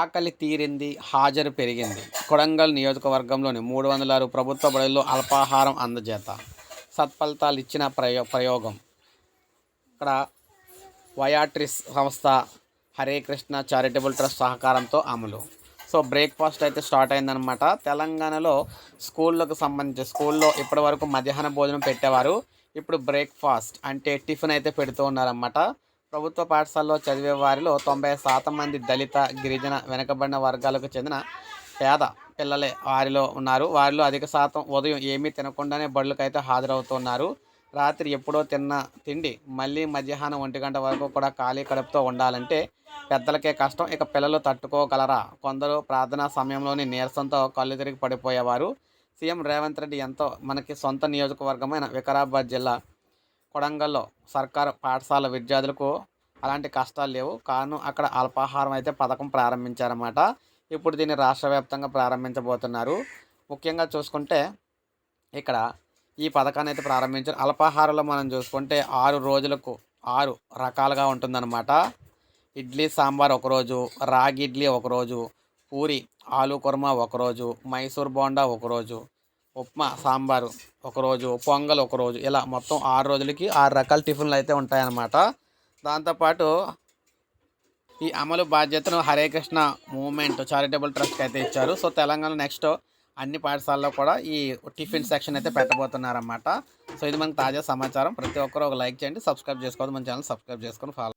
ఆకలి తీరింది హాజరు పెరిగింది. కొడంగల్ నియోజకవర్గంలోని మూడు వందల ఆరు ప్రభుత్వ బడుల్లో అల్పాహారం అందజేత. సత్ఫలితాలు ఇచ్చిన ప్రయో ప్రయోగం. ఇక్కడ వయాట్రిస్ సంస్థ హరే కృష్ణ చారిటబుల్ ట్రస్ట్ సహకారంతో అమలు. సో బ్రేక్ఫాస్ట్ అయితే స్టార్ట్ అయిందనమాట తెలంగాణలో స్కూళ్ళకు సంబంధించి స్కూల్లో ఇప్పటి వరకు మధ్యాహ్న భోజనం పెట్టేవారు. ఇప్పుడు బ్రేక్ఫాస్ట్ అంటే టిఫిన్ అయితే పెడుతూ ఉన్నారన్నమాట. ప్రభుత్వ పాఠశాలలో చదివే వారిలో తొంభై శాతం మంది దళిత గిరిజన వెనుకబడిన వర్గాలకు చెందిన పేద పిల్లలే వారిలో ఉన్నారు. వారిలో అధిక శాతం ఉదయం ఏమీ తినకుండానే బడులకు హాజరవుతున్నారు. రాత్రి ఎప్పుడో తిన్న తిండి మళ్ళీ మధ్యాహ్నం ఒంటి గంట వరకు కూడా ఖాళీ కడుపుతో ఉండాలంటే పెద్దలకే కష్టం. ఇక పిల్లలు తట్టుకోగలరా? కొందరు ప్రార్థనా సమయంలోని నీరసంతో కళ్ళు తిరిగి పడిపోయేవారు. సీఎం రేవంత్ రెడ్డి ఎంతో మనకి సొంత నియోజకవర్గమైన వికారాబాద్ జిల్లా కొడంగల్లో సర్కారు పాఠశాల విద్యార్థులకు అలాంటి కష్టాలు లేవు. కాను అక్కడ అల్పాహారం అయితే పథకం ప్రారంభించారన్నమాట. ఇప్పుడు దీన్ని రాష్ట్ర వ్యాప్తంగా ప్రారంభించబోతున్నారు. ముఖ్యంగా చూసుకుంటే ఇక్కడ ఈ పథకాన్ని అయితే ప్రారంభించారు. అల్పాహారంలో మనం చూసుకుంటే ఆరు రోజులకు ఆరు రకాలుగా ఉంటుందన్నమాట. ఇడ్లీ సాంబార్ ఒకరోజు రాగి ఇడ్లీ ఒకరోజు పూరి ఆలు కుర్మా ఒకరోజు మైసూర్ బోండా ఒకరోజు ఉప్మా సాంబారు ఒకరోజు పొంగల్ ఒకరోజు ఇలా మొత్తం ఆరు రోజులకి ఆరు రకాల టిఫిన్లు అయితే ఉంటాయన్నమాట. దాంతోపాటు ఈ అమలు బాధ్యతను హరే కృష్ణ మూవ్మెంట్ చారిటబుల్ ట్రస్ట్కి అయితే ఇచ్చారు. సో తెలంగాణ నెక్స్ట్ అన్ని పాఠశాలలో కూడా ఈ టిఫిన్ సెక్షన్ అయితే పెట్టబోతున్నారన్నమాట. సో ఇది మనకు తాజా సమాచారం. ప్రతి ఒక్కరు ఒక లైక్ చేయండి సబ్స్క్రైబ్ చేసుకోవద్దు మన ఛానల్ సబ్స్క్రైబ్ చేసుకొని ఫాలో